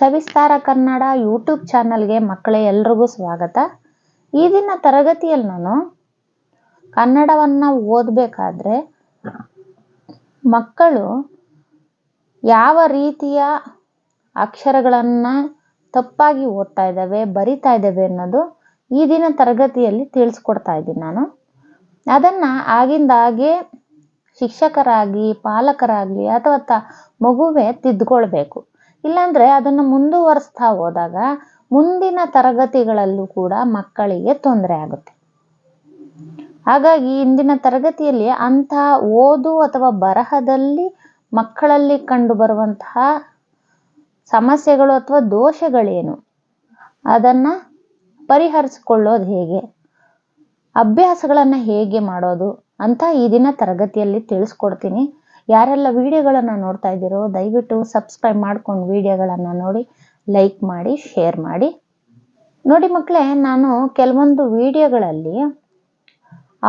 ಸವಿಸ್ತಾರ Kannada YouTube ಚಾನಲ್ಗೆ ಮಕ್ಕಳೇ ಎಲ್ರಿಗೂ ಸ್ವಾಗತ. ಈ ದಿನ ತರಗತಿಯಲ್ಲಿ ನಾನು ಕನ್ನಡವನ್ನು ಓದಬೇಕಾದ್ರೆ ಮಕ್ಕಳು ಯಾವ ರೀತಿಯ ಅಕ್ಷರಗಳನ್ನು ತಪ್ಪಾಗಿ ಓದ್ತಾ ಇದ್ದಾವೆ, ಬರಿತಾ ಇದ್ದಾವೆ ಅನ್ನೋದು ಈ ದಿನ ತರಗತಿಯಲ್ಲಿ ತಿಳಿಸ್ಕೊಡ್ತಾ ಇದ್ದೀನಿ ನಾನು. ಅದನ್ನು ಆಗಿಂದಾಗೆ ಶಿಕ್ಷಕರಾಗಿ ಪಾಲಕರಾಗಲಿ ಅಥವಾ ತ, ಮಗುವೇ ತಿದ್ದುಕೊಳ್ಬೇಕು ಇಲ್ಲಾಂದರೆ ಅದನ್ನು ಮುಂದುವರಿಸ್ತಾ ಹೋದಾಗ ಮುಂದಿನ ತರಗತಿಗಳಲ್ಲೂ ಕೂಡ ಮಕ್ಕಳಿಗೆ ತೊಂದರೆ ಆಗುತ್ತೆ. ಹಾಗಾಗಿ ಇಂದಿನ ತರಗತಿಯಲ್ಲಿ ಅಂತಹ ಓದು ಅಥವಾ ಬರಹದಲ್ಲಿ ಮಕ್ಕಳಲ್ಲಿ ಕಂಡು ಬರುವಂತಹ ಸಮಸ್ಯೆಗಳು ಅಥವಾ ದೋಷಗಳೇನು? ಅದನ್ನು ಪರಿಹರಿಸಿಕೊಳ್ಳೋದು ಹೇಗೆ? ಅಭ್ಯಾಸಗಳನ್ನು ಹೇಗೆ ಮಾಡೋದು ಅಂತ ಈ ದಿನ ತರಗತಿಯಲ್ಲಿ ತಿಳಿಸ್ಕೊಡ್ತೀನಿ. ಯಾರೆಲ್ಲ ವಿಡಿಯೋಗಳನ್ನು ನೋಡ್ತಾ ಇದ್ದೀರೋ, ದಯವಿಟ್ಟು ಸಬ್ಸ್ಕ್ರೈಬ್ ಮಾಡ್ಕೊಂಡು ವಿಡಿಯೋಗಳನ್ನು ನೋಡಿ ಲೈಕ್ ಮಾಡಿ ಶೇರ್ ಮಾಡಿ. ನೋಡಿ ಮಕ್ಕಳೇ ನಾನು ಕೆಲವೊಂದು ವಿಡಿಯೋಗಳಲ್ಲಿ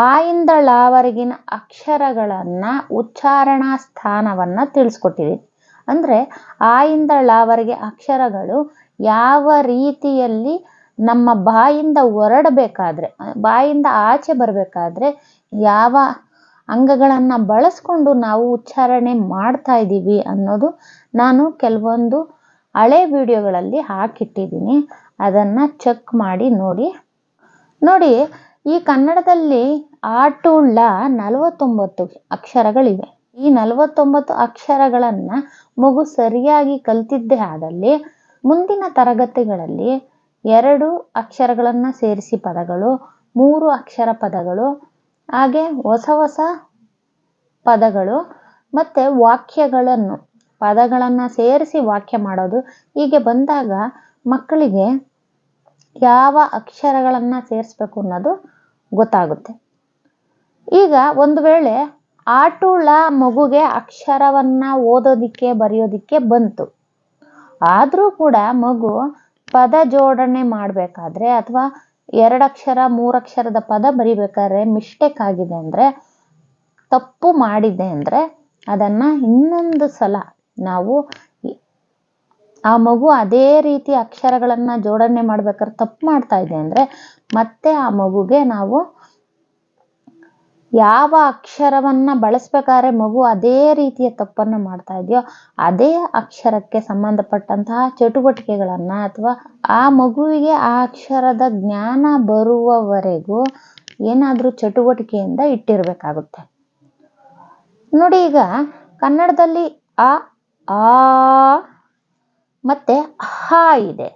ಆಯಿಂದ ಳವರೆಗಿನ ಅಕ್ಷರಗಳನ್ನು ಉಚ್ಚಾರಣಾ ಸ್ಥಾನವನ್ನು ತಿಳಿಸ್ಕೊಟ್ಟಿದ್ದೀನಿ ಅಂದರೆ ಆಯಿಂದ ಳವರೆಗೆ ಅಕ್ಷರಗಳು ಯಾವ ರೀತಿಯಲ್ಲಿ ನಮ್ಮ ಬಾಯಿಂದ ಹೊರಡಬೇಕಾದ್ರೆ, ಬಾಯಿಂದ ಆಚೆ ಬರಬೇಕಾದ್ರೆ ಯಾವ ಅಂಗಗಳನ್ನು ಬಳಸ್ಕೊಂಡು ನಾವು ಉಚ್ಚಾರಣೆ ಮಾಡ್ತಾ ಇದ್ದೀವಿ ಅನ್ನೋದು ನಾನು ಕೆಲವೊಂದು ಹಳೆ ವಿಡಿಯೋಗಳಲ್ಲಿ ಹಾಕಿಟ್ಟಿದ್ದೀನಿ. ಅದನ್ನು ಚೆಕ್ ಮಾಡಿ ನೋಡಿ. ನೋಡಿ, ಈ ಕನ್ನಡದಲ್ಲಿ ಆ ಟು ಳ ನಲವತ್ತೊಂಬತ್ತು ಅಕ್ಷರಗಳಿವೆ. ಈ ನಲವತ್ತೊಂಬತ್ತು ಅಕ್ಷರಗಳನ್ನು ಮಗು ಸರಿಯಾಗಿ ಕಲ್ತಿದ್ದೇ ಆದಲ್ಲಿ ಮುಂದಿನ ತರಗತಿಗಳಲ್ಲಿ ಎರಡು ಅಕ್ಷರಗಳನ್ನು ಸೇರಿಸಿ ಪದಗಳು, ಮೂರು ಅಕ್ಷರ ಪದಗಳು ಹಾಗೆ ಹೊಸ ಹೊಸ ಪದಗಳು ಮತ್ತು ವಾಕ್ಯಗಳನ್ನು, ಪದಗಳನ್ನು ಸೇರಿಸಿ ವಾಕ್ಯ ಮಾಡೋದು ಹೀಗೆ ಬಂದಾಗ ಮಕ್ಕಳಿಗೆ ಯಾವ ಅಕ್ಷರಗಳನ್ನು ಸೇರಿಸ್ಬೇಕು ಅನ್ನೋದು ಗೊತ್ತಾಗುತ್ತೆ. ಈಗ ಒಂದು ವೇಳೆ ಆಟುಳ ಮಗುಗೆ ಅಕ್ಷರವನ್ನು ಓದೋದಿಕ್ಕೆ, ಬರೆಯೋದಿಕ್ಕೆ ಬಂತು. ಆದರೂ ಕೂಡ ಮಗು ಪದ ಜೋಡಣೆ ಮಾಡಬೇಕಾದ್ರೆ ಅಥವಾ ಎರಡಕ್ಷರ, ಮೂರಕ್ಷರದ ಪದ ಬರಿಬೇಕಾದ್ರೆ ಮಿಸ್ಟೇಕ್ ಆಗಿದೆ ಅಂದರೆ, ತಪ್ಪು ಮಾಡಿದೆ ಅಂದರೆ ಅದನ್ನು ಇನ್ನೊಂದು ಸಲ ನಾವು ಆ ಮಗು ಅದೇ ರೀತಿ ಅಕ್ಷರಗಳನ್ನು ಜೋಡಣೆ ಮಾಡ್ಬೇಕಾದ್ರೆ ತಪ್ಪು ಮಾಡ್ತಾ ಇದೆ ಅಂದರೆ ಮತ್ತೆ ಆ ಮಗುಗೆ ನಾವು ಯಾವ ಅಕ್ಷರವನ್ನು ಬಳಸ್ಬೇಕಾದ್ರೆ ಮಗು ಅದೇ ರೀತಿಯ ತಪ್ಪನ್ನು ಮಾಡ್ತಾ ಇದೆಯೋ, ಅದೇ ಅಕ್ಷರಕ್ಕೆ ಸಂಬಂಧಪಟ್ಟಂತಹ ಚಟುವಟಿಕೆಗಳನ್ನು ಅಥವಾ ಆ ಮಗುವಿಗೆ ಆ ಅಕ್ಷರದ ಜ್ಞಾನ ಬರುವವರೆಗೂ ಏನಾದರೂ ಚಟುವಟಿಕೆಯಿಂದ ಇಟ್ಟಿರಬೇಕಾಗುತ್ತೆ. ನೋಡಿ ಈಗ ಕನ್ನಡದಲ್ಲಿ ಅ, ಆ, ಮತ್ತೆ ಹ ಇದೆ.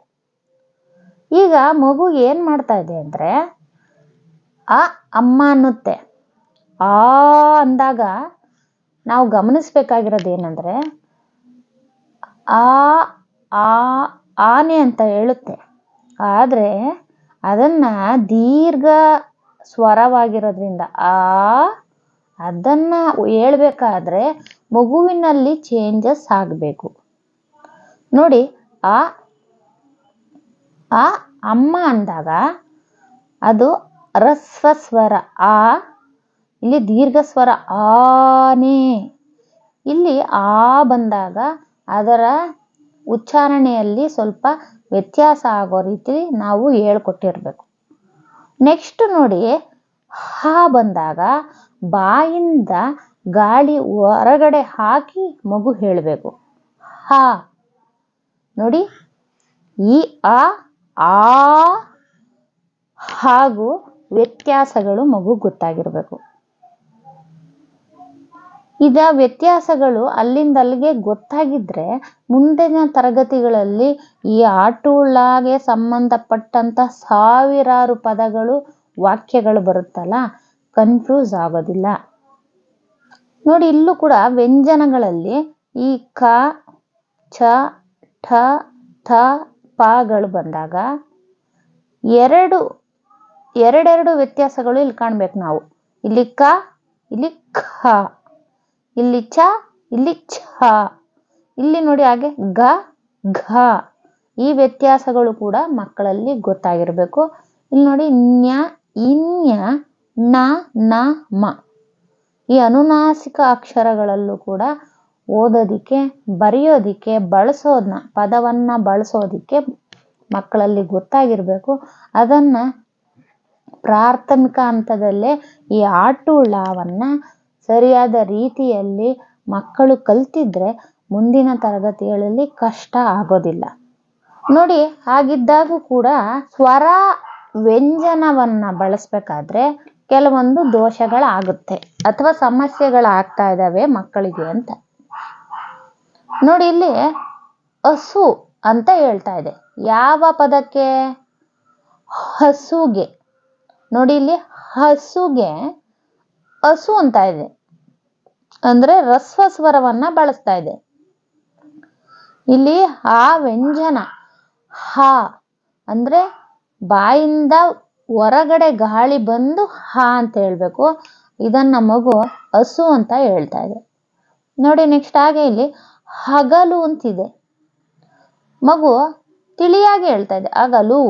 ಈಗ ಮಗು ಏನು ಮಾಡ್ತಾ ಇದೆ ಅಂದರೆ ಆ ಅಮ್ಮ ಅನ್ನುತ್ತೆ. ಆ ಅಂದಾಗ ನಾವು ಗಮನಿಸಬೇಕಾಗಿರೋದು ಏನಂದ್ರೆ ಆ ಆ, ಆನೆ ಅಂತ ಹೇಳುತ್ತೆ. ಆದರೆ ಅದನ್ನು ದೀರ್ಘ ಸ್ವರವಾಗಿರೋದ್ರಿಂದ ಆ, ಅದನ್ನು ಹೇಳ್ಬೇಕಾದ್ರೆ ಮಗುವಿನಲ್ಲಿ ಚೇಂಜಸ್ ಆಗಬೇಕು. ನೋಡಿ, ಆ ಆ ಅಮ್ಮ ಅಂದಾಗ ಅದು ರಸ್ವ ಸ್ವರ ಆ ಇಲ್ಲಿ ದೀರ್ಘ ಸ್ವರ ಆನೆ. ಇಲ್ಲಿ ಆ ಬಂದಾಗ ಅದರ ಉಚ್ಚಾರಣೆಯಲ್ಲಿ ಸ್ವಲ್ಪ ವ್ಯತ್ಯಾಸ ಆಗೋ ರೀತಿ ನಾವು ಹೇಳ್ಕೊಟ್ಟಿರ್ಬೇಕು. ನೆಕ್ಸ್ಟ್ ನೋಡಿ, ಹ ಬಂದಾಗ ಬಾಯಿಂದ ಗಾಳಿ ಹೊರಗಡೆ ಹಾಕಿ ಮಗು ಹೇಳಬೇಕು. ಹ. ನೋಡಿ, ಈ, ಆ ಆ, ಹಾಗೂ ವ್ಯತ್ಯಾಸಗಳು ಮಗು ಗೊತ್ತಾಗಿರಬೇಕು. ಇದ ವ್ಯತ್ಯಾಸಗಳು ಅಲ್ಲಿಂದ ಅಲ್ಲಿಗೆ ಗೊತ್ತಾಗಿದ್ರೆ ಮುಂದಿನ ತರಗತಿಗಳಲ್ಲಿ ಈ ಆಟುಳಾಗೆ ಸಂಬಂಧಪಟ್ಟಂತ ಸಾವಿರಾರು ಪದಗಳು, ವಾಕ್ಯಗಳು ಬರುತ್ತಲ್ಲ? ಕನ್ಫ್ಯೂಸ್ ಆಗೋದಿಲ್ಲ. ನೋಡಿ, ಇಲ್ಲೂ ಕೂಡ ವ್ಯಂಜನಗಳಲ್ಲಿ ಈ ಕ ಛ ಠ, ಥ ಪಗಳು ಬಂದಾಗ ಎರಡು, ಎರಡೆರಡು ವ್ಯತ್ಯಾಸಗಳು ಇಲ್ಲಿ ಕಾಣ್ಬೇಕು ನಾವು. ಇಲ್ಲಿ ಕ, ಇಲ್ಲಿ ಖ. ಇಲ್ಲಿ ಚ, ಇಲ್ಲಿ ಛ. ಇಲ್ಲಿ ನೋಡಿ ಹಾಗೆ ಗ ಘ. ಈ ವ್ಯತ್ಯಾಸಗಳು ಕೂಡ ಮಕ್ಕಳಲ್ಲಿ ಗೊತ್ತಾಗಿರಬೇಕು. ಇಲ್ಲಿ ನೋಡಿ ನ್ಯ, ಇನ್ಯ, ನ ನ, ಮ. ಈ ಅನುನಾಸಿಕ ಅಕ್ಷರಗಳಲ್ಲೂ ಕೂಡ ಓದೋದಿಕ್ಕೆ, ಬರೆಯೋದಿಕ್ಕೆ ಬಳಸೋದನ್ನ ಪದವನ್ನ ಬಳಸೋದಿಕ್ಕೆ ಮಕ್ಕಳಲ್ಲಿ ಗೊತ್ತಾಗಿರಬೇಕು. ಅದನ್ನ ಪ್ರಾಥಮಿಕ ಹಂತದಲ್ಲೇ ಈ ಆಟುಳವನ್ನ ಸರಿಯಾದ ರೀತಿಯಲ್ಲಿ ಮಕ್ಕಳು ಕಲ್ತಿದ್ರೆ ಮುಂದಿನ ತರಗತಿಗಳಲ್ಲಿ ಕಷ್ಟ ಆಗೋದಿಲ್ಲ. ನೋಡಿ, ಹಾಗಿದ್ದಾಗೂ ಕೂಡ ಸ್ವರ ವ್ಯಂಜನವನ್ನ ಬಳಸಬೇಕಾದ್ರೆ ಕೆಲವೊಂದು ದೋಷಗಳಾಗುತ್ತೆ ಅಥವಾ ಸಮಸ್ಯೆಗಳಾಗ್ತಾ ಇದ್ದಾವೆ ಮಕ್ಕಳಿಗೆ ಅಂತ. ನೋಡಿ, ಇಲ್ಲಿ ಹಸು ಅಂತ ಹೇಳ್ತಾ ಇದೆ. ಯಾವ ಪದಕ್ಕೆ? ಹಸುಗೆ. ನೋಡಿ, ಇಲ್ಲಿ ಹಸುಗೆ, ಹಸು ಅಂತ ಇದೆ. ಅಂದ್ರೆ ರಸ್ವ ಸ್ವರವನ್ನ ಬಳಸ್ತಾ ಇದೆ. ಇಲ್ಲಿ ಆ ವ್ಯಂಜನ ಹ ಅಂದ್ರೆ ಬಾಯಿಂದ ಹೊರಗಡೆ ಗಾಳಿ ಬಂದು ಹ ಅಂತ ಹೇಳ್ಬೇಕು. ಇದನ್ನ ಮಗು ಹಸು ಅಂತ ಹೇಳ್ತಾ ಇದೆ. ನೋಡಿ ನೆಕ್ಸ್ಟ್ ಹಾಗೆ ಇಲ್ಲಿ ಹಗಲು ಅಂತಿದೆ. ಮಗು ತಿಳಿಯಾಗಿ ಹೇಳ್ತಾ ಇದೆ, ಹಗಲು.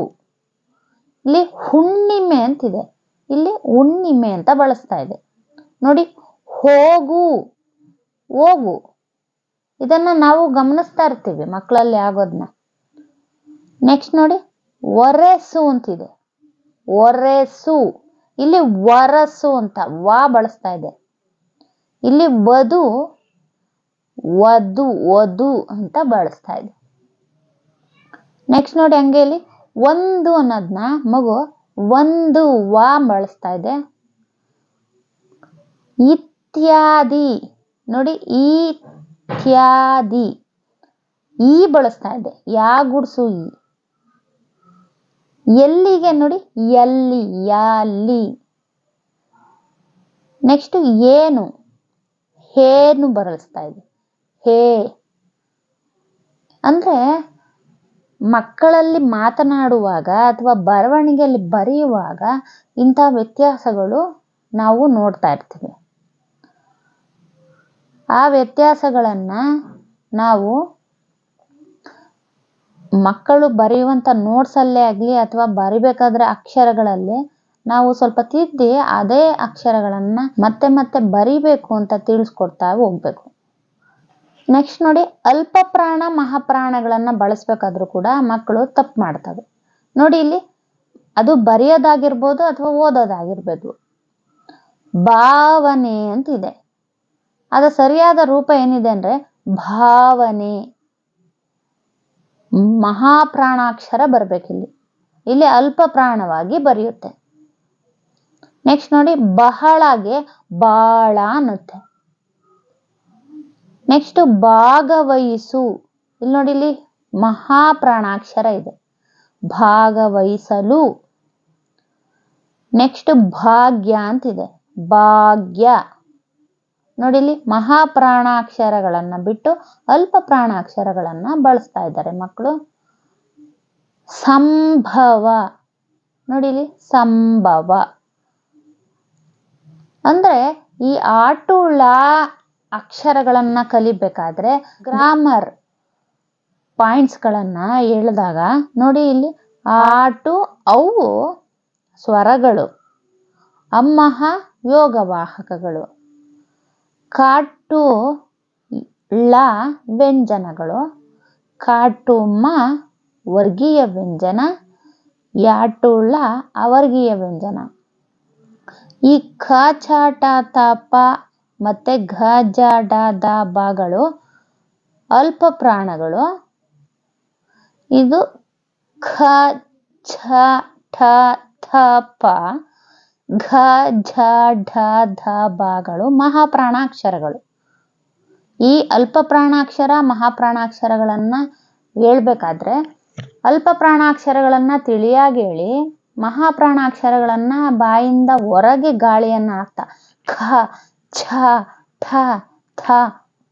ಇಲ್ಲಿ ಹುಣ್ಣಿಮೆ ಅಂತಿದೆ. ಇಲ್ಲಿ ಹುಣ್ಣಿಮೆ ಅಂತ ಬಳಸ್ತಾ ಇದೆ. ನೋಡಿ ಹೋಗು ಹೋಗು. ಇದನ್ನ ನಾವು ಗಮನಿಸ್ತಾ ಇರ್ತೀವಿ ಮಕ್ಕಳಲ್ಲಿ ಆಗೋದನ್ನ ನೆಕ್ಸ್ಟ್ ನೋಡಿ, ಒರೆಸು ಅಂತಿದೆ. ಒರೆಸು. ಇಲ್ಲಿ ವರಸು ಅಂತ, ವಾ ಬಳಸ್ತಾ ಇದೆ. ಇಲ್ಲಿ ವಧು ವಧು ವಧು ಅಂತ ಬಳಸ್ತಾ ಇದೆ. ನೆಕ್ಸ್ಟ್ ನೋಡಿ ಹಂಗೆ ಇಲ್ಲಿ, ಒಂದು ಅನ್ನೋದನ್ನ ಮಗು ಒಂದು ವಾ ಬಳಸ್ತಾ ಇದೆ. ಇತ್ಯಾದಿ. ನೋಡಿ, ಇತ್ಯಾದಿ. ಈ ಬಳಸ್ತಾ ಇದೆ ಯಾ ಗುಡ್ಸು ಈ. ಎಲ್ಲಿಗೆ ನೋಡಿ ಎಲ್ಲಿ ಯಲ್ಲಿ. ನೆಕ್ಸ್ಟ್ ಏನು? ಹೇನು ಬಳಸ್ತಾ ಇದೆ ಹೇ. ಅಂದ್ರೆ, ಮಕ್ಕಳಲ್ಲಿ ಮಾತನಾಡುವಾಗ ಅಥವಾ ಬರವಣಿಗೆಯಲ್ಲಿ ಬರೆಯುವಾಗ ಇಂಥ ವ್ಯತ್ಯಾಸಗಳು ನಾವು ನೋಡ್ತಾ ಇರ್ತೀವಿ. ಆ ವ್ಯತ್ಯಾಸಗಳನ್ನು ನಾವು ಮಕ್ಕಳು ಬರೆಯುವಂಥ ನೋಟ್ಸಲ್ಲೇ ಆಗಲಿ ಅಥವಾ ಬರಿಬೇಕಾದ್ರೆ ಅಕ್ಷರಗಳಲ್ಲಿ ನಾವು ಸ್ವಲ್ಪ ತಿದ್ದಿ ಅದೇ ಅಕ್ಷರಗಳನ್ನು ಮತ್ತೆ ಮತ್ತೆ ಬರಿಬೇಕು ಅಂತ ತಿಳಿಸ್ಕೊಡ್ತಾ ಹೋಗ್ಬೇಕು. ನೆಕ್ಸ್ಟ್ ನೋಡಿ ಅಲ್ಪ ಪ್ರಾಣ ಮಹಾಪ್ರಾಣಗಳನ್ನು ಬಳಸ್ಬೇಕಾದ್ರೂ ಕೂಡ ಮಕ್ಕಳು ತಪ್ಪು ಮಾಡ್ತವೆ. ನೋಡಿ ಇಲ್ಲಿ, ಅದು ಬರೆಯೋದಾಗಿರ್ಬೋದು ಅಥವಾ ಓದೋದಾಗಿರ್ಬೋದು. ಭಾವನೆ ಅಂತ ಇದೆ. ಅದರ ಸರಿಯಾದ ರೂಪ ಏನಿದೆ ಅಂದ್ರೆ ಭಾವನೆ. ಮಹಾಪ್ರಾಣಾಕ್ಷರ ಬರ್ಬೇಕಿಲ್ಲಿ ಇಲ್ಲಿ. ಅಲ್ಪ ಪ್ರಾಣವಾಗಿ ಬರೆಯುತ್ತೆ. ನೆಕ್ಸ್ಟ್ ನೋಡಿ, ಬಹಳಗೆ ಬಾಳ ಅನ್ನುತ್ತೆ. ನೆಕ್ಸ್ಟ್ ಭಾಗವಹಿಸು. ಇಲ್ಲಿ ನೋಡಿ, ಇಲ್ಲಿ ಮಹಾಪ್ರಾಣಾಕ್ಷರ ಇದೆ. ಭಾಗವಹಿಸಲು. ನೆಕ್ಸ್ಟ್ ಭಾಗ್ಯ ಅಂತಿದೆ. ಭಾಗ್ಯ. ನೋಡಿ ಇಲ್ಲಿ ಮಹಾಪ್ರಾಣಾಕ್ಷರಗಳನ್ನ ಬಿಟ್ಟು ಅಲ್ಪ ಪ್ರಾಣಾಕ್ಷರಗಳನ್ನು ಬಳಸ್ತಾ ಇದ್ದಾರೆ ಮಕ್ಕಳು. ಸಂಭವ. ನೋಡಿ ಇಲ್ಲಿ ಸಂಭವ. ಅಂದ್ರೆ ಈ ಆಟುಳ ಅಕ್ಷರಗಳನ್ನ ಕಲಿಬೇಕಾದ್ರೆ ಗ್ರಾಮರ್ ಪಾಯಿಂಟ್ಸ್ಗಳನ್ನ ಹೇಳಿದಾಗ ನೋಡಿ ಇಲ್ಲಿ ಆಟು, ಅವು, ಸ್ವರಗಳು, ಅಮ್ಮಹ, ಯೋಗವಾಹಕಗಳು. ಕಾಟು ಳ ವ್ಯಂಜನಗಳು ಕಾಟುಮ್ಮ ವರ್ಗೀಯ ವ್ಯಂಜನ ಯಾಟುಳ ಅವರ್ಗೀಯ ವ್ಯಂಜನ ಈ ಖ ಚಾಟ ಟ ತ ಪ ಮತ್ತೆ ಘ ಜ ಡ ದ ಬಗಳು ಅಲ್ಪ ಪ್ರಾಣಗಳು ಇದು ಖ ಛ ಠ ಥ ಪ ಘ, ಝ, ಢ, ಧ, ಬಗಳು ಮಹಾಪ್ರಾಣಾಕ್ಷರಗಳು. ಈ ಅಲ್ಪ ಪ್ರಾಣಾಕ್ಷರ ಮಹಾಪ್ರಾಣಾಕ್ಷರಗಳನ್ನ ಹೇಳ್ಬೇಕಾದ್ರೆ ಅಲ್ಪ ಪ್ರಾಣಾಕ್ಷರಗಳನ್ನ ತಿಳಿಯಾಗಿ ಹೇಳಿ, ಮಹಾಪ್ರಾಣಾಕ್ಷರಗಳನ್ನ ಬಾಯಿಂದ ಹೊರಗೆ ಗಾಳಿಯನ್ನ ಹಾಕ್ತಾ ಖ ಛ ಠ ಥ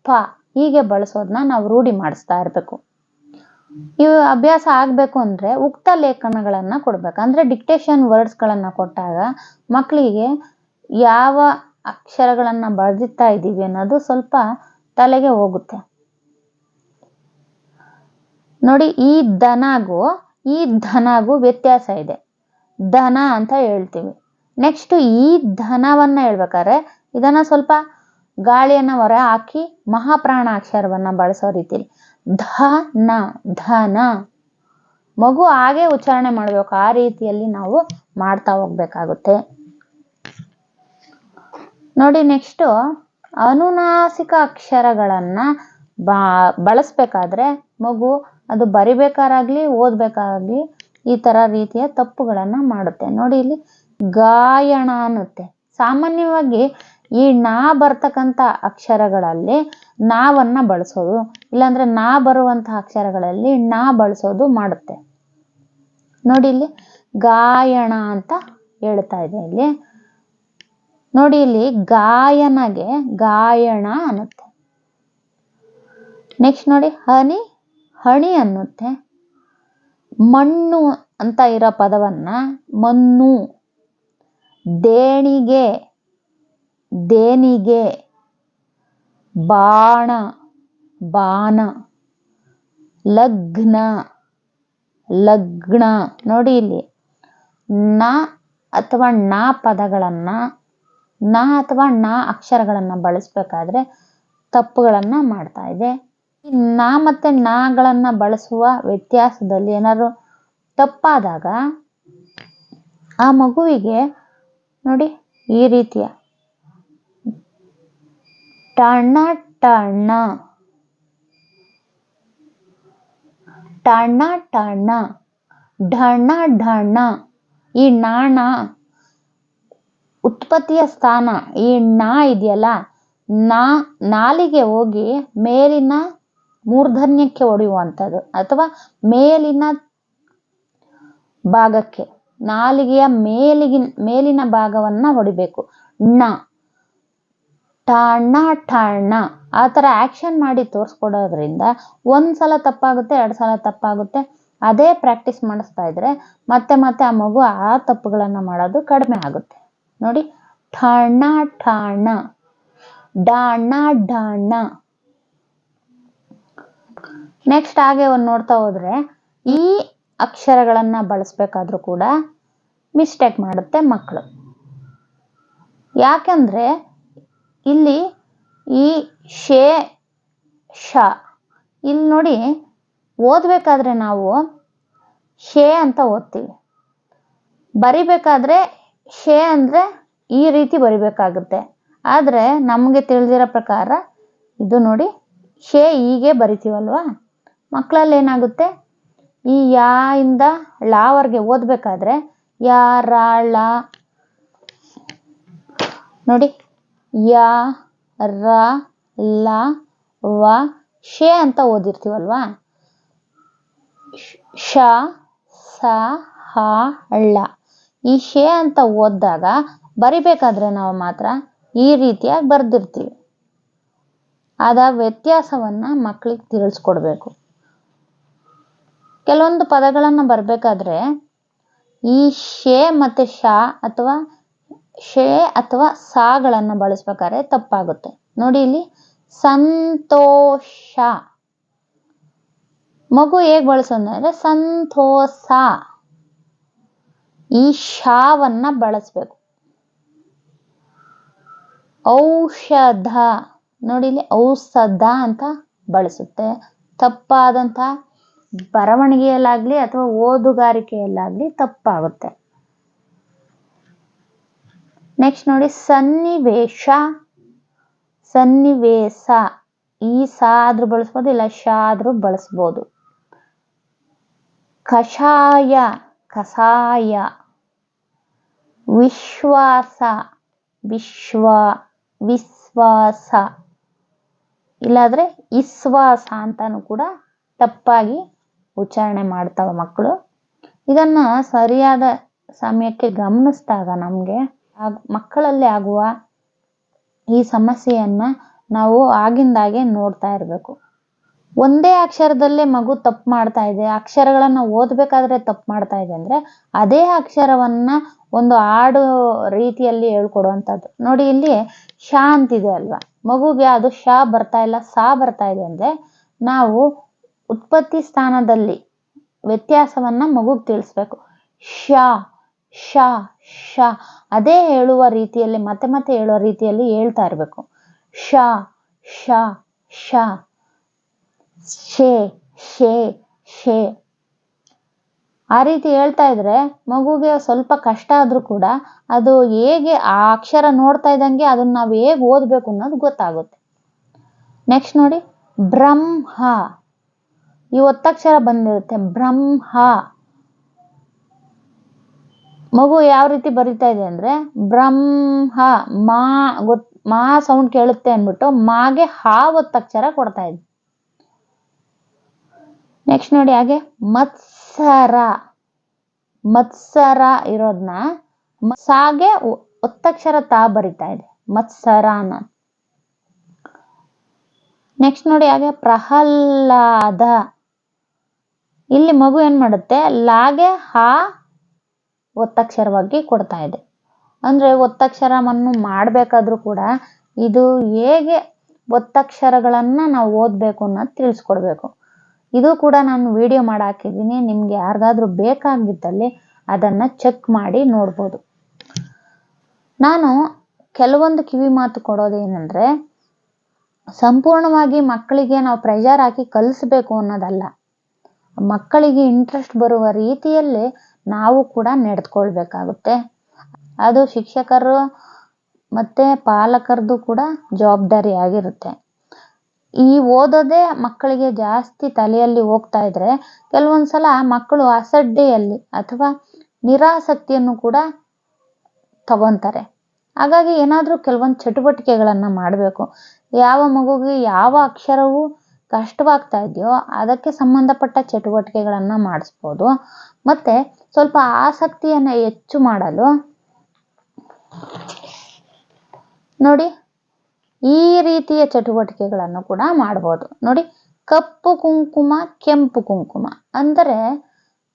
ಪ ಹೀಗೆ ಬಳಸೋದನ್ನ ನಾವು ರೂಢಿ ಮಾಡಿಸ್ತಾ ಇರಬೇಕು. ಇವು ಅಭ್ಯಾಸ ಆಗಬೇಕು ಅಂದರೆ ಉಕ್ತ ಲೇಖನಗಳನ್ನು ಕೊಡ್ಬೇಕು. ಅಂದರೆ ಡಿಕ್ಟೇಷನ್ ವರ್ಡ್ಸ್ಗಳನ್ನು ಕೊಟ್ಟಾಗ ಮಕ್ಕಳಿಗೆ ಯಾವ ಅಕ್ಷರಗಳನ್ನು ಬರೆದಿತ್ತಾ ಇದ್ದೀವಿ ಅನ್ನೋದು ಸ್ವಲ್ಪ ತಲೆಗೆ ಹೋಗುತ್ತೆ. ನೋಡಿ, ಈ ದನಗೂ ಈ ಧನಗೂ ವ್ಯತ್ಯಾಸ ಇದೆ. ದನ ಅಂತ ಹೇಳ್ತೀವಿ. ನೆಕ್ಸ್ಟ್ ಈ ಧನವನ್ನ ಹೇಳ್ಬೇಕಾದ್ರೆ ಇದನ್ನ ಸ್ವಲ್ಪ ಗಾಳಿಯನ್ನು ಹೊರ ಹಾಕಿ ಮಹಾಪ್ರಾಣ ಅಕ್ಷರವನ್ನ ಬಳಸೋ ರೀತಿಲಿ. ಧ ನ ಧನ. ಮಗು ಹಾಗೆ ಉಚ್ಚಾರಣೆ ಮಾಡಬೇಕು. ಆ ರೀತಿಯಲ್ಲಿ ನಾವು ಮಾಡ್ತಾ ಹೋಗ್ಬೇಕಾಗುತ್ತೆ. ನೋಡಿ ನೆಕ್ಸ್ಟ್ ಅನುನಾಸಿಕ ಅಕ್ಷರಗಳನ್ನ ಬಾ, ಬಳಸ್ಬೇಕಾದ್ರೆ ಮಗು ಅದು ಬರಿಬೇಕಾರಾಗ್ಲಿ ಓದ್ಬೇಕಾಗ್ಲಿ ಈ ತರ ರೀತಿಯ ತಪ್ಪುಗಳನ್ನ ಮಾಡುತ್ತೆ. ನೋಡಿ, ಇಲ್ಲಿ ಗಾಯಣ ಅನ್ನುತ್ತೆ. ಸಾಮಾನ್ಯವಾಗಿ ಈ ನಾ ಬರ್ತಕ್ಕಂಥ ಅಕ್ಷರಗಳಲ್ಲಿ ನಾವನ್ನು ಬಳಸೋದು. ಇಲ್ಲಾಂದರೆ ನಾ ಬರುವಂಥ ಅಕ್ಷರಗಳಲ್ಲಿ ನಾ ಬಳಸೋದು ಮಾಡುತ್ತೆ. ನೋಡಿ ಇಲ್ಲಿ ಗಾಯಣ ಅಂತ ಹೇಳ್ತಾ ಇದೆ ಇಲ್ಲಿ. ನೋಡಿ ಇಲ್ಲಿ ಗಾಯನಗೆ ಗಾಯಣ ಅನ್ನುತ್ತೆ. ನೆಕ್ಸ್ಟ್ ನೋಡಿ ಹನಿ, ಹಣಿ ಅನ್ನುತ್ತೆ. ಮಣ್ಣು ಅಂತ ಇರೋ ಪದವನ್ನ ಮಣ್ಣು, ದೇಣಿಗೆ ದೇನಿಗೆ ಬಾಣ ಬಾಣ, ಲಗ್ನ ಲಗ್ನ. ನೋಡಿ ಇಲ್ಲಿ, ನ ಅಥವಾ ಣ ಪದಗಳನ್ನ, ನ ಅಥವಾ ಣ ಅಕ್ಷರಗಳನ್ನು ಬಳಸಬೇಕಾದ್ರೆ ತಪ್ಪುಗಳನ್ನು ಮಾಡ್ತಾ ಇದೆ. ನ ಮತ್ತೆ ನಾಗಳನ್ನು ಬಳಸುವ ವ್ಯತ್ಯಾಸದಲ್ಲಿ ಏನಾದ್ರು ತಪ್ಪಾದಾಗ ಆ ಮಗುವಿಗೆ ನೋಡಿ ಈ ರೀತಿಯ ಟಣ ಟಣ ಟಣ ಟಣ ಢಣ ಢಣ ಈ ನಾಣ ಉತ್ಪತ್ತಿಯ ಸ್ಥಾನ. ಈ ನಾ ಇದೆಯಲ್ಲ? ನಾ, ನಾಲಿಗೆ ಹೋಗಿ ಮೇಲಿನ ಮೂರ್ಧನ್ಯಕ್ಕೆ ಹೊಡೆಯುವಂಥದ್ದು ಅಥವಾ ಮೇಲಿನ ಭಾಗಕ್ಕೆ. ನಾಲಿಗೆಯ ಮೇಲಿಗಿನ, ಮೇಲಿನ ಭಾಗವನ್ನ ಹೊಡಿಬೇಕು. ಣ. ಠಾಣ ಠಾಣ ಆ ಥರ ಆ್ಯಕ್ಷನ್ ಮಾಡಿ ತೋರಿಸ್ಕೊಡೋದ್ರಿಂದ ಒಂದ್ಸಲ ತಪ್ಪಾಗುತ್ತೆ, ಎರಡು ಸಲ ತಪ್ಪಾಗುತ್ತೆ. ಅದೇ ಪ್ರಾಕ್ಟೀಸ್ ಮಾಡಿಸ್ತಾ ಇದ್ರೆ ಮತ್ತೆ ಮತ್ತೆ ಆ ಮಗು ಆ ತಪ್ಪುಗಳನ್ನು ಮಾಡೋದು ಕಡಿಮೆ ಆಗುತ್ತೆ. ನೋಡಿ ಠಾಣ ಠಾಣ ಡಾಣ ಡಾಣ ನೆಕ್ಸ್ಟ್ ಹಾಗೆ ಒಂದು ನೋಡ್ತಾ ಹೋದ್ರೆ ಈ ಅಕ್ಷರಗಳನ್ನು ಬಳಸ್ಬೇಕಾದ್ರೂ ಕೂಡ ಮಿಸ್ಟೇಕ್ ಮಾಡುತ್ತೆ ಮಕ್ಕಳು ಯಾಕಂದ್ರೆ ಇಲ್ಲಿ ಈ ಶೇ, ಶ. ಇಲ್ಲಿ ನೋಡಿ, ಓದಬೇಕಾದ್ರೆ ನಾವು ಶೇ ಅಂತ ಓದ್ತೀವಿ. ಬರಿಬೇಕಾದ್ರೆ ಶೇ ಅಂದರೆ ಈ ರೀತಿ ಬರಿಬೇಕಾಗುತ್ತೆ. ಆದರೆ ನಮಗೆ ತಿಳಿದಿರೋ ಪ್ರಕಾರ ಇದು ನೋಡಿ ಶೇ ಹೀಗೆ ಬರಿತೀವಲ್ವಾ? ಮಕ್ಕಳಲ್ಲಿ ಏನಾಗುತ್ತೆ? ಈ ಯಾ ಇಂದ ಲಾವರೆಗೆ ಓದಬೇಕಾದ್ರೆ ಯಾ, ರಾ ನೋಡಿ. ಯಾ, ರ, ಲ, ವ, ಶೆ ಅಂತ ಓದಿರ್ತೀವಲ್ವಾ? ಶ ಸ, ಹ, ಳ. ಈ ಶೆ ಅಂತ ಓದಿದಾಗ ಬರಿಬೇಕಾದ್ರೆ ನಾವು ಮಾತ್ರ ಈ ರೀತಿಯಾಗಿ ಬರ್ದಿರ್ತೀವಿ. ಆದ ವ್ಯತ್ಯಾಸವನ್ನ ಮಕ್ಕಳಿಗೆ ತಿಳಿಸ್ಕೊಡ್ಬೇಕು. ಕೆಲವೊಂದು ಪದಗಳನ್ನು ಬರಬೇಕಾದ್ರೆ ಈ ಶೆ ಮತ್ತೆ ಶ ಅಥವಾ ಶೇ ಅಥವಾ ಸಾಗಳನ್ನ ಬಳಸ್ಬೇಕಾದ್ರೆ ತಪ್ಪಾಗುತ್ತೆ. ನೋಡಿ ಇಲ್ಲಿ, ಸಂತೋಷ. ಮಗು ಹೇಗ್ ಬಳಸೋದಂದ್ರೆ, ಸಂತೋಷ. ಈ ಶಾವನ್ನ ಬಳಸ್ಬೇಕು. ಔಷಧ. ನೋಡಿ ಇಲ್ಲಿ, ಔಷಧ ಅಂತ ಬಳಸುತ್ತೆ. ತಪ್ಪಾದಂತ ಬರವಣಿಗೆಯಲ್ಲಾಗ್ಲಿ ಅಥವಾ ಓದುಗಾರಿಕೆಯಲ್ಲಾಗ್ಲಿ ತಪ್ಪಾಗುತ್ತೆ. ನೆಕ್ಸ್ಟ್ ನೋಡಿ, ಸನ್ನಿವೇಶ. ಸನ್ನಿವೇಶ. ಈ ಸ ಆದ್ರೂ ಬಳಸ್ಬೋದು, ಇಲ್ಲ ಶ ಆದ್ರೂ ಬಳಸ್ಬೋದು. ಕಷಾಯ. ಕಷಾಯ ವಿಶ್ವಾಸ. ವಿಶ್ವ. ವಿಶ್ವಾಸ ಇಲ್ಲಾದ್ರೆ ಇಸ್ವಾಸ ಅಂತಾನು ಕೂಡ ತಪ್ಪಾಗಿ ಉಚ್ಚಾರಣೆ ಮಾಡ್ತಾವ ಮಕ್ಕಳು. ಇದನ್ನ ಸರಿಯಾದ ಸಮಯಕ್ಕೆ ಗಮನಿಸ್ದಾಗ ನಮಗೆ ಮಕ್ಕಳಲ್ಲಿ ಆಗುವ ಈ ಸಮಸ್ಯೆಯನ್ನ ನಾವು ಆಗಿಂದಾಗೆ ನೋಡ್ತಾ ಇರಬೇಕು. ಒಂದೇ ಅಕ್ಷರದಲ್ಲೇ ಮಗು ತಪ್ಪು ಮಾಡ್ತಾ ಇದೆ, ಅಕ್ಷರಗಳನ್ನ ಓದಬೇಕಾದ್ರೆ ತಪ್ಪು ಮಾಡ್ತಾ ಇದೆ ಅಂದ್ರೆ ಅದೇ ಅಕ್ಷರವನ್ನ ಒಂದು ಹಾಡು ರೀತಿಯಲ್ಲಿ ಹೇಳ್ಕೊಡುವಂಥದ್ದು. ನೋಡಿ ಇಲ್ಲಿ ಶಾ ಅಂತಿದೆ ಅಲ್ವಾ? ಮಗುಗೆ ಅದು ಶಾ ಬರ್ತಾ ಇಲ್ಲ, ಸಾ ಬರ್ತಾ ಇದೆ ಅಂದ್ರೆ ನಾವು ಉತ್ಪತ್ತಿ ಸ್ಥಾನದಲ್ಲಿ ವ್ಯತ್ಯಾಸವನ್ನ ಮಗುಗೆ ತಿಳಿಸ್ಬೇಕು. ಶ ಶ ಶ. ಅದೇ ಹೇಳುವ ರೀತಿಯಲ್ಲಿ, ಮತ್ತೆ ಮತ್ತೆ ಹೇಳುವ ರೀತಿಯಲ್ಲಿ ಹೇಳ್ತಾ ಇರಬೇಕು. ಶ ಶ ಶ. ಶೇ ಶೇ ಶೇ. ಆ ರೀತಿ ಹೇಳ್ತಾ ಇದ್ರೆ ಮಗುಗೆ ಸ್ವಲ್ಪ ಕಷ್ಟ ಆದ್ರೂ ಕೂಡ ಅದು ಹೇಗೆ ಆ ಅಕ್ಷರ ನೋಡ್ತಾ ಇದ್ದಂಗೆ ಅದನ್ನ ನಾವು ಹೇಗೆ ಓದಬೇಕು ಅನ್ನೋದು ಗೊತ್ತಾಗುತ್ತೆ. ನೆಕ್ಸ್ಟ್ ನೋಡಿ. ಬ್ರಹ್ಮ. ಈ ಒತ್ತಕ್ಷರ ಬಂದಿರುತ್ತೆ. ಬ್ರಹ್ಮ. ಮಗು ಯಾವ ರೀತಿ ಬರಿತಾ ಇದೆ ಅಂದ್ರೆ ಬ್ರಹ್ಮ, ಮಾ, ಗೊತ್, ಮಾ ಸೌಂಡ್ ಕೇಳುತ್ತೆ ಅಂದ್ಬಿಟ್ಟು ಮಾಗೆ ಹಾ ಒತ್ತಕ್ಷರ ಕೊಡ್ತಾ ಇದೆ. ನೆಕ್ಸ್ಟ್ ನೋಡಿ ಹಾಗೆ ಮತ್ಸರ. ಮತ್ಸರ ಇರೋದನ್ನ ಸಾಗೆ ಒತ್ತಕ್ಷರ ತಾ ಬರಿತಾ ಇದೆ. ಮತ್ಸರ ನೆಕ್ಸ್ಟ್ ನೋಡಿ ಹಾಗೆ ಪ್ರಹ್ಲಾದ. ಇಲ್ಲಿ ಮಗು ಏನ್ ಮಾಡುತ್ತೆ? ಲಾಗೆ ಹಾ ಒತ್ತಕ್ಷರವಾಗಿ ಕೊಡ್ತಾ ಇದೆ. ಅಂದ್ರೆ ಒತ್ತಕ್ಷರವನ್ನು ಮಾಡಬೇಕಾದ್ರೂ ಕೂಡ ಇದು ಹೇಗೆ ಒತ್ತಕ್ಷರಗಳನ್ನ ನಾವು ಓದಬೇಕು ಅನ್ನೋದು ತಿಳಿಸ್ಕೊಡ್ಬೇಕು. ಇದು ಕೂಡ ನಾನು ವಿಡಿಯೋ ಮಾಡಿ ಹಾಕಿದ್ದೀನಿ. ನಿಮ್ಗೆ ಯಾರಿಗಾದ್ರೂ ಬೇಕಾಗಿದ್ದಲ್ಲಿ ಅದನ್ನ ಚೆಕ್ ಮಾಡಿ ನೋಡ್ಬೋದು. ನಾನು ಕೆಲವೊಂದು ಕಿವಿ ಮಾತು ಕೊಡೋದೇನೆಂದರೆ, ಸಂಪೂರ್ಣವಾಗಿ ಮಕ್ಕಳಿಗೆ ನಾವು ಪ್ರೆಷರ್ ಹಾಕಿ ಕಲಿಸ್ಬೇಕು ಅನ್ನೋದಲ್ಲ. ಮಕ್ಕಳಿಗೆ ಇಂಟ್ರೆಸ್ಟ್ ಬರುವ ರೀತಿಯಲ್ಲಿ ನಾವು ಕೂಡ ನಡೆದುಕೊಳ್ಬೇಕಾಗುತ್ತೆ ಅದು ಶಿಕ್ಷಕರು ಮತ್ತು ಪಾಲಕರದು ಕೂಡ ಜವಾಬ್ದಾರಿ ಆಗಿರುತ್ತೆ. ಈ ಓದೋದೇ ಮಕ್ಕಳಿಗೆ ಜಾಸ್ತಿ ತಲೆಯಲ್ಲಿ ಹೋಗ್ತಾ ಇದ್ರೆ ಕೆಲವೊಂದ್ಸಲ ಮಕ್ಕಳು ಅಸಡ್ಡೆಯಲ್ಲಿ ಅಥವಾ ನಿರಾಸಕ್ತಿಯನ್ನು ಕೂಡ ತಗೊಂತಾರೆ. ಹಾಗಾಗಿ ಏನಾದರೂ ಕೆಲವೊಂದು ಚಟುವಟಿಕೆಗಳನ್ನು ಮಾಡಬೇಕು. ಯಾವ ಮಗುಗೆ ಯಾವ ಅಕ್ಷರವು ಕಷ್ಟವಾಗ್ತಾ ಇದೆಯೋ ಅದಕ್ಕೆ ಸಂಬಂಧಪಟ್ಟ ಚಟುವಟಿಕೆಗಳನ್ನು ಮಾಡಿಸ್ಬೋದು. ಮತ್ತೆ ಸ್ವಲ್ಪ ಆಸಕ್ತಿಯನ್ನು ಹೆಚ್ಚು ಮಾಡಲು ನೋಡಿ, ಈ ರೀತಿಯ ಚಟುವಟಿಕೆಗಳನ್ನು ಕೂಡ ಮಾಡ್ಬೋದು. ನೋಡಿ, ಕಪ್ಪು ಕುಂಕುಮ, ಕೆಂಪು ಕುಂಕುಮ. ಅಂದರೆ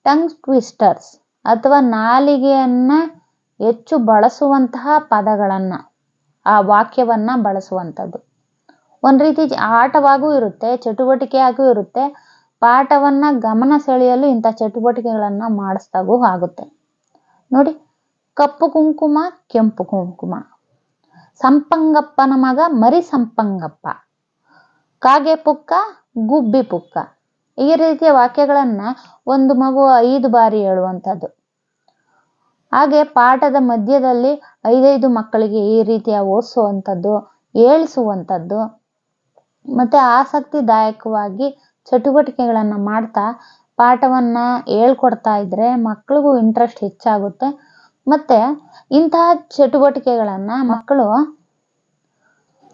ಟಂಗ್ ಟ್ವಿಸ್ಟರ್ಸ್ ಅಥವಾ ನಾಲಿಗೆಯನ್ನ ಹೆಚ್ಚು ಬಳಸುವಂತಹ ಪದಗಳನ್ನು, ಆ ವಾಕ್ಯವನ್ನ ಬಳಸುವಂಥದ್ದು. ಒಂದು ರೀತಿ ಆಟವಾಗೂ ಇರುತ್ತೆ, ಚಟುವಟಿಕೆಯಾಗೂ ಇರುತ್ತೆ. ಪಾಠವನ್ನ ಗಮನ ಸೆಳೆಯಲು ಇಂಥ ಚಟುವಟಿಕೆಗಳನ್ನು ಮಾಡಿಸ್ದಾಗೂ ಆಗುತ್ತೆ. ನೋಡಿ, ಕಪ್ಪು ಕುಂಕುಮ, ಕೆಂಪು ಕುಂಕುಮ. ಸಂಪಂಗಪ್ಪನ ಮಗ ಮರಿ ಸಂಪಂಗಪ್ಪ. ಕಾಗೆ ಪುಕ್ಕ, ಗುಬ್ಬಿ ಪುಕ್ಕ. ಈ ರೀತಿಯ ವಾಕ್ಯಗಳನ್ನು ಒಂದು ಮಗು ಐದು ಬಾರಿ ಹೇಳುವಂಥದ್ದು. ಹಾಗೆ ಪಾಠದ ಮಧ್ಯದಲ್ಲಿ ಐದೈದು ಮಕ್ಕಳಿಗೆ ಈ ರೀತಿಯ ಓದಿಸುವಂಥದ್ದು ಹೇಳಿಸುವಂಥದ್ದು ಮತ್ತೆ ಆಸಕ್ತಿದಾಯಕವಾಗಿ ಚಟುವಟಿಕೆಗಳನ್ನು ಮಾಡ್ತಾ ಪಾಠವನ್ನ ಹೇಳ್ಕೊಡ್ತಾ ಇದ್ರೆ ಮಕ್ಳಿಗೂ ಇಂಟ್ರೆಸ್ಟ್ ಹೆಚ್ಚಾಗುತ್ತೆ. ಮತ್ತೆ ಇಂತಹ ಚಟುವಟಿಕೆಗಳನ್ನ ಮಕ್ಕಳು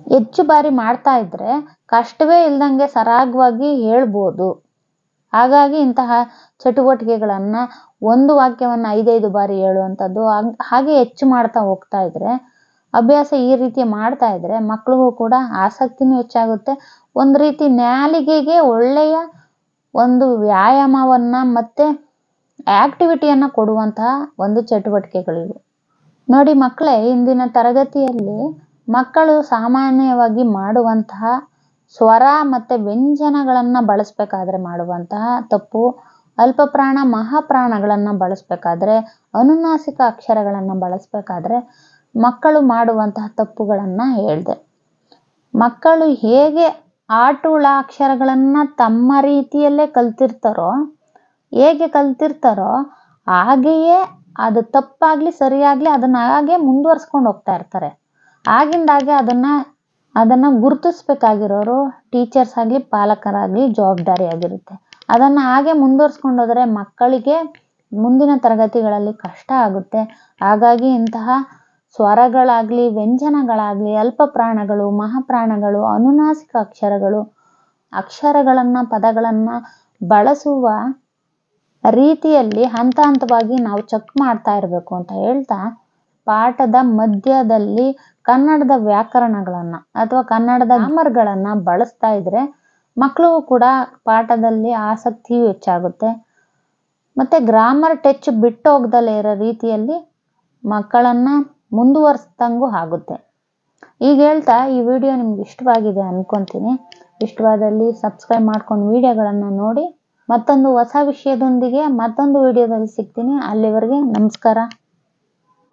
ಹೆಚ್ಚು ಬಾರಿ ಮಾಡ್ತಾ ಇದ್ರೆ ಕಷ್ಟವೇ ಇಲ್ದಂಗೆ ಸರಾಗವಾಗಿ ಹೇಳ್ಬೋದು. ಹಾಗಾಗಿ ಇಂತಹ ಚಟುವಟಿಕೆಗಳನ್ನ ಒಂದು ವಾಕ್ಯವನ್ನ ಐದೈದು ಬಾರಿ ಹೇಳುವಂಥದ್ದು ಹಾಗೆ ಹೆಚ್ಚು ಮಾಡ್ತಾ ಹೋಗ್ತಾ ಇದ್ರೆ ಅಭ್ಯಾಸ ಈ ರೀತಿ ಮಾಡ್ತಾ ಇದ್ರೆ ಮಕ್ಳಿಗೂ ಕೂಡ ಆಸಕ್ತಿನೂ ಹೆಚ್ಚಾಗುತ್ತೆ. ಒಂದು ರೀತಿ ನಾಲಿಗೆಗೆ ಒಳ್ಳೆಯ ಒಂದು ವ್ಯಾಯಾಮವನ್ನ ಮತ್ತೆ ಆಕ್ಟಿವಿಟಿಯನ್ನು ಕೊಡುವಂತಹ ಒಂದು ಚಟುವಟಿಕೆಗಳಿವು. ನೋಡಿ ಮಕ್ಕಳೇ ಇಂದಿನ ತರಗತಿಯಲ್ಲಿ ಮಕ್ಕಳು ಸಾಮಾನ್ಯವಾಗಿ ಮಾಡುವಂತಹ ಸ್ವರ ಮತ್ತೆ ವ್ಯಂಜನಗಳನ್ನು ಬಳಸಬೇಕಾದ್ರೆ ಮಾಡುವಂತಹ ತಪ್ಪು ಅಲ್ಪಪ್ರಾಣ, ಮಹಾಪ್ರಾಣಗಳನ್ನು ಬಳಸಬೇಕಾದ್ರೆ, ಅನುನಾಸಿಕ ಅಕ್ಷರಗಳನ್ನು ಬಳಸಬೇಕಾದ್ರೆ ಮಕ್ಕಳು ಮಾಡುವಂತಹ ತಪ್ಪುಗಳನ್ನು ಹೇಳ್ದೆ. ಮಕ್ಕಳು ಹೇಗೆ ಆಟುಳ ಅಕ್ಷರಗಳನ್ನು ತಮ್ಮ ರೀತಿಯಲ್ಲೇ ಕಲ್ತಿರ್ತಾರೋ, ಹೇಗೆ ಕಲ್ತಿರ್ತಾರೋ, ಹಾಗೆಯೇ ಅದು ತಪ್ಪಾಗ್ಲಿ ಸರಿಯಾಗ್ಲಿ ಅದನ್ನ ಹಾಗೆ ಮುಂದುವರ್ಸ್ಕೊಂಡು ಹೋಗ್ತಾ ಇರ್ತಾರೆ. ಆಗಿಂದಾಗೆ ಅದನ್ನ ಅದನ್ನ ಗುರುತಿಸ್ಬೇಕಾಗಿರೋರು ಟೀಚರ್ಸ್ ಆಗಲಿ, ಪಾಲಕರಾಗಲಿ ಜವಾಬ್ದಾರಿ ಆಗಿರುತ್ತೆ ಅದನ್ನ ಹಾಗೆ ಮುಂದುವರ್ಸ್ಕೊಂಡು ಹೋದರೆ ಮಕ್ಕಳಿಗೆ ಮುಂದಿನ ತರಗತಿಗಳಲ್ಲಿ ಕಷ್ಟ ಆಗುತ್ತೆ. ಹಾಗಾಗಿ ಇಂತಹ ಸ್ವರಗಳಾಗ್ಲಿ, ವ್ಯಂಜನಗಳಾಗ್ಲಿ ಅಲ್ಪ ಪ್ರಾಣಗಳು ಮಹಾಪ್ರಾಣಗಳು, ಅನುನಾಸಿಕ ಅಕ್ಷರಗಳು, ಅಕ್ಷರಗಳನ್ನ, ಪದಗಳನ್ನ ಬಳಸುವ ರೀತಿಯಲ್ಲಿ ಹಂತ ಹಂತವಾಗಿ ನಾವು ಚೆಕ್ ಮಾಡ್ತಾ ಇರಬೇಕು ಅಂತ ಹೇಳ್ತಾ ಪಾಠದ ಮಧ್ಯದಲ್ಲಿ ಕನ್ನಡದ ವ್ಯಾಕರಣಗಳನ್ನ ಅಥವಾ ಕನ್ನಡದ ಗ್ರಾಮರ್ಗಳನ್ನು ಬಳಸ್ತಾ ಇದ್ರೆ ಮಕ್ಕಳು ಕೂಡ ಪಾಠದಲ್ಲಿ ಆಸಕ್ತಿಯು ಹೆಚ್ಚಾಗುತ್ತೆ. ಮತ್ತೆ ಗ್ರಾಮರ್ ಟಚ್ ಬಿಟ್ಟು ಹೋಗ್ದಲೇ ಇರೋ ರೀತಿಯಲ್ಲಿ ಮಕ್ಕಳನ್ನ ಮುಂದುವರಿಸ್ದಂಗೂ ಆಗುತ್ತೆ. ಈಗ ಹೇಳ್ತಾ, ಈ ವಿಡಿಯೋ ನಿಮ್ಗೆ ಇಷ್ಟವಾಗಿದೆ ಅನ್ಕೊಂತೀನಿ. ಇಷ್ಟವಾದಲ್ಲಿ ಸಬ್ಸ್ಕ್ರೈಬ್ ಮಾಡ್ಕೊಂಡು ವಿಡಿಯೋಗಳನ್ನು ನೋಡಿ. ಮತ್ತೊಂದು ಹೊಸ ವಿಷಯದೊಂದಿಗೆ ಮತ್ತೊಂದು ವಿಡಿಯೋದಲ್ಲಿ ಸಿಗ್ತೀನಿ. ಅಲ್ಲಿವರೆಗೆ ನಮಸ್ಕಾರ.